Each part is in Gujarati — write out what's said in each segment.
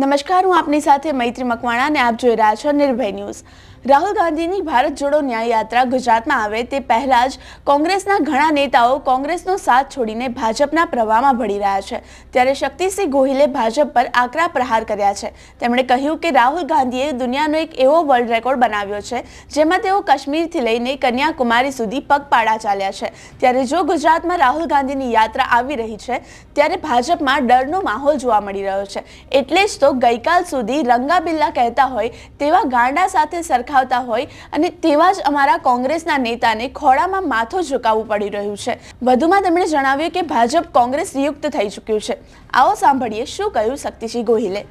નમસ્કાર હું આપની સાથે મૈત્રી મકવાણા અને આપ જોઈ રહ્યા છો નિર્ભય ન્યૂઝ. રાહુલ ગાંધીની ભારત જોડો ન્યાયયાત્રા ગુજરાતમાં આવે તે પહેલા જ કોંગ્રેસના ઘણા નેતાઓ કોંગ્રેસનો સાથ છોડીને ભાજપના પ્રવાહમાં ભળી રહ્યા છે. ત્યારે શક્તિસિંહ ગોહિલે ભાજપ પર આકરા પ્રહાર કર્યા છે. તેમણે કહ્યું કે રાહુલ ગાંધીએ દુનિયાનો એક એવો વર્લ્ડ રેકોર્ડ બનાવ્યો છે, જેમાં તેઓ કાશ્મીરથી લઈને કન્યાકુમારી સુધી પગપાળા ચાલ્યા છે. ત્યારે જો ગુજરાતમાં રાહુલ ગાંધીની યાત્રા આવી રહી છે, ત્યારે ભાજપમાં ડરનો માહોલ જોવા મળી રહ્યો છે. એટલે જ તો ગઈકાલ સુધી રંગાબિલ્લા કહેતા હોય તેવા ગાંડા સાથે સરખાવતા હોય અને તેવા જ અમારા કોંગ્રેસના નેતાને ખોળામાં માથું ઝુકાવવું પડી રહ્યું છે. વધુમાં તેમણે જણાવ્યું કે ભાજપ કોંગ્રેસ નિયુક્ત થઈ ચૂક્યું છે. આવો સાંભળીએ શું કહ્યું શક્તિસિંહ ગોહિલે.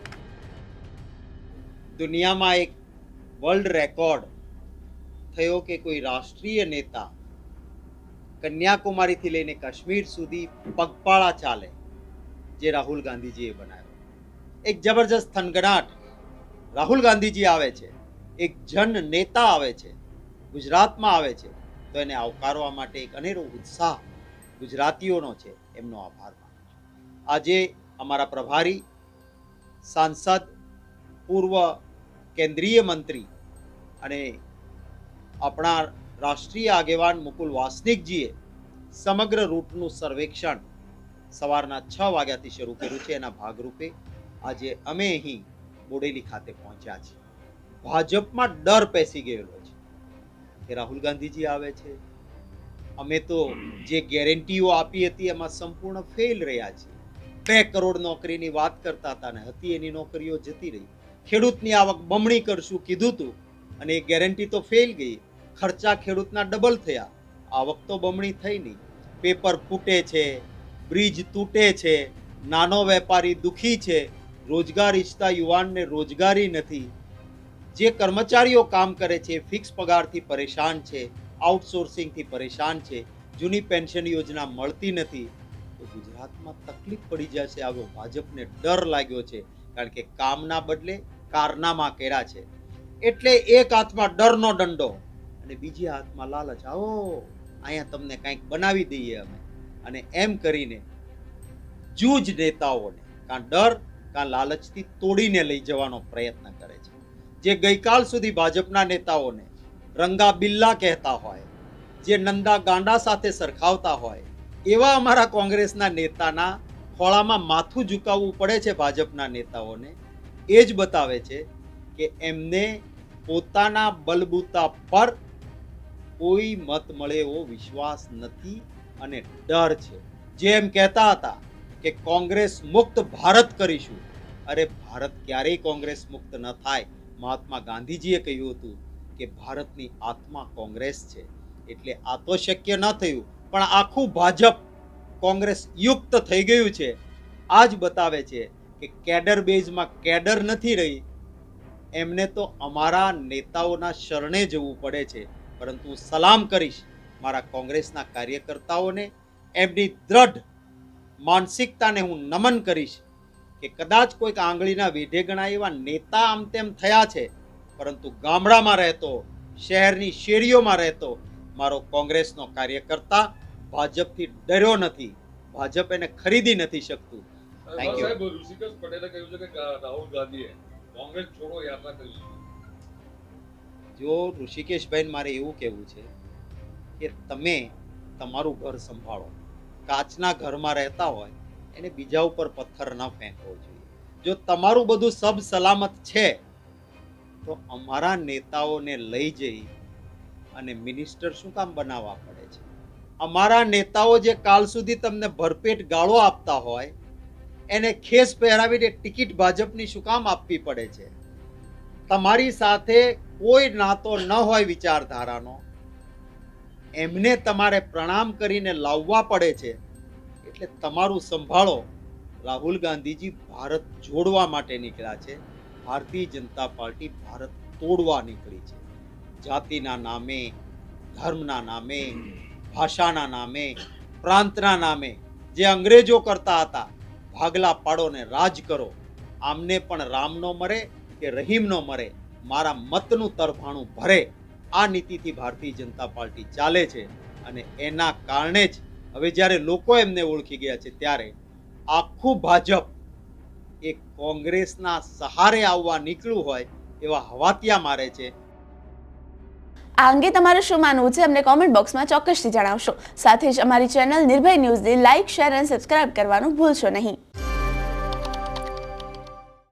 દુનિયામાં એક વર્લ્ડ રેકોર્ડ થયો કે કોઈ રાષ્ટ્રીય નેતા કન્યાકુમારીથી લઈને કાશ્મીર સુધી પગપાળા ચાલે જે રાહુલ ગાંધીજીએ બનાવ્યો. એક જબરજસ્ત થનગનાટ રાહુલ ગાંધીજી આવે છે. એક જન નેતા આવે છે, ગુજરાતમાં આવે છે, તો એને આવકારવા માટે એક અનેરો ઉત્સાહ ગુજરાતીઓનો છે, એમનો આભાર માનું છું. આજે અમારા પ્રભારી, સાંસદ, પૂર્વ કેન્દ્રીય મંત્રી અને આપણા રાષ્ટ્રીય આગેવાન મુકુલ વાસનિકજીએ સમગ્ર રૂટનું સર્વેક્ષણ સવારના છ વાગ્યાથી શરૂ કર્યું છે. એના ભાગરૂપે આજે અમે અહીં બોડેલી ખાતે પહોંચ્યા છીએ. ભાજપમાં ડર પેસી ગયેલો છે કે રાહુલ ગાંધીજી આવે છે. અમે તો જે ગેરંટીઓ આપી હતી એમાં સંપૂર્ણ ફેલ રહ્યા છીએ. બે કરોડ નોકરીની વાત કરતા હતા ને હતી એની નોકરીઓ જતી રહી. ખેડૂતની આવક બમણી કરશું કીધું હતું અને એ ગેરંટી તો ફેલ ગઈ. ખર્ચા ખેડૂતના ડબલ થયા. આવક તો બમણી થઈ નહીં. પેપર ફૂટે છે, બ્રિજ તૂટે છે, નાનો વેપારી દુખી છે. રોજગાર ઈચ્છતા યુવાનને રોજગારી નથી. જે કર્મચારીઓ કામ કરે છે ફિક્સ પગારથી પરેશાન છે આઉટસોર્સિંગથી પરેશાન છે, જૂની પેન્શન યોજના મળતી નથી, તો ગુજરાતમાં તકલીફ પડી જશે. આવો ભાજપને ડર લાગ્યો છે, કારણ કે કામના બદલે કારનામાં કર્યા છે. એટલે એક હાથમાં ડરનો દંડો અને બીજી હાથમાં લાલચ. આવો, અહીંયા તમને કંઈક બનાવી દઈએ અમે. અને એમ કરીને જૂજ નેતાઓને કાં ડર, કાં લાલચથી તોડીને લઈ જવાનો પ્રયત્ન કરે છે. જે ગઈકાલ સુધી ભાજપના નેતાઓને રંગા બિલ્લા કહેતા હોય, જે નંદા ગાંડા સાથે સરખાવતા હોય, એવા અમારા કોંગ્રેસના નેતાના ખોળામાં માથું ઝુકાવવું પડે છે ભાજપના નેતાઓને. એ જ બતાવે છે કે એમને પોતાના બલબૂતા પર કોઈ મત મળે એવો વિશ્વાસ નથી અને ડર છે. જે એમ કહેતા હતા કે કોંગ્રેસ મુક્ત ભારત કરીશું. અરે ભારત ક્યારેય કોંગ્રેસ મુક્ત ન થાય. મહાત્મા ગાંધીજીએ કહ્યું હતું કે ભારતની આત્મા કોંગ્રેસ છે. એટલે આ તો શક્ય ન થયું, પણ આખું ભાજપ કોંગ્રેસ યુક્ત થઈ ગયું છે. આ જ બતાવે છે કે કેડર બેઝમાં કેડર નથી રહી. એમને તો અમારા નેતાઓના શરણે જવું પડે છે. પરંતુ હું સલામ કરીશ મારા કોંગ્રેસના કાર્યકર્તાઓને. એમની દ્રઢ માનસિકતાને હું નમન કરીશ. કે કદાચ કોઈક આંગળીના વેઢે ગણાય એવા નેતા આમ તેમ થયા છે પરંતુ ગામડામાં રહેતો શહેરની શેરીઓમાં રહેતો મારો કોંગ્રેસનો કાર્યકર્તા ભાજપથી ડર્યો નથી ભાજપ એને ખરીદી નથી શકતું. થેન્ક યુ સાહેબ ઋષિકેશ પટેલે કહ્યું છે કે રાહુલ ગાંધીએ કોંગ્રેસ છોડો યાત્રા કરી જો ઋષિકેશભાઈ મારે એવું કહેવું છે કે તમે તમારું ઘર સંભાળો. કાચના ઘરમાં રહેતા હોય એને બીજા ઉપર પથ્થર ન ફેંકવો જોઈએ. જો તમારું બધું સબ સલામત છે, તો અમારા નેતાઓને લઈ જઈ અને મિનિસ્ટર શું કામ બનાવવા પડે છે? અમારા નેતાઓ જે કાલ સુધી તમને ભરપેટ ગાળો આપતા હોય, એને ખેસ પહેરાવીને ટિકિટ ભાજપની શું કામ આપવી પડે છે? તમારી સાથે કોઈ નાતો ન હોય વિચારધારાનો. એમને તમારે પ્રણામ કરીને લાવવા પડે છે. એટલે તમારું સંભાળો. રાહુલ ગાંધીજી ભારત જોડવા માટે નીકળ્યા છે. ભારતીય જનતા પાર્ટી ભારત તોડવા નીકળી છે. જાતિના નામે, ધર્મના નામે, ભાષાના નામે, પ્રાંતના નામે જે અંગ્રેજો કરતા હતા, ભાગલા પાડો ને રાજ કરો. આમને પણ રામનો મરે કે રહીમનો મરે, મારા મતનું તરફાણું ભરે. આ નીતિથી ભારતીય જનતા પાર્ટી ચાલે છે અને એના કારણે જ હવે જ્યારે લોકો એમને ઓળખી ગયા છે ત્યારે આખું ભાજપ એ કોંગ્રેસના સહારે આવવા નીકળ્યું હોય એવા હવાતિયા મારે છે. આ અંગે તમારું શું માનવું છે અમને કોમેન્ટ બોક્સમાં ચોક્કસથી જણાવશો. સાથે જ અમારી ચેનલ નિર્ભય ન્યૂઝને લાઇક શેર અને સબસ્ક્રાઇબ કરવાનું ભૂલશો નહીં.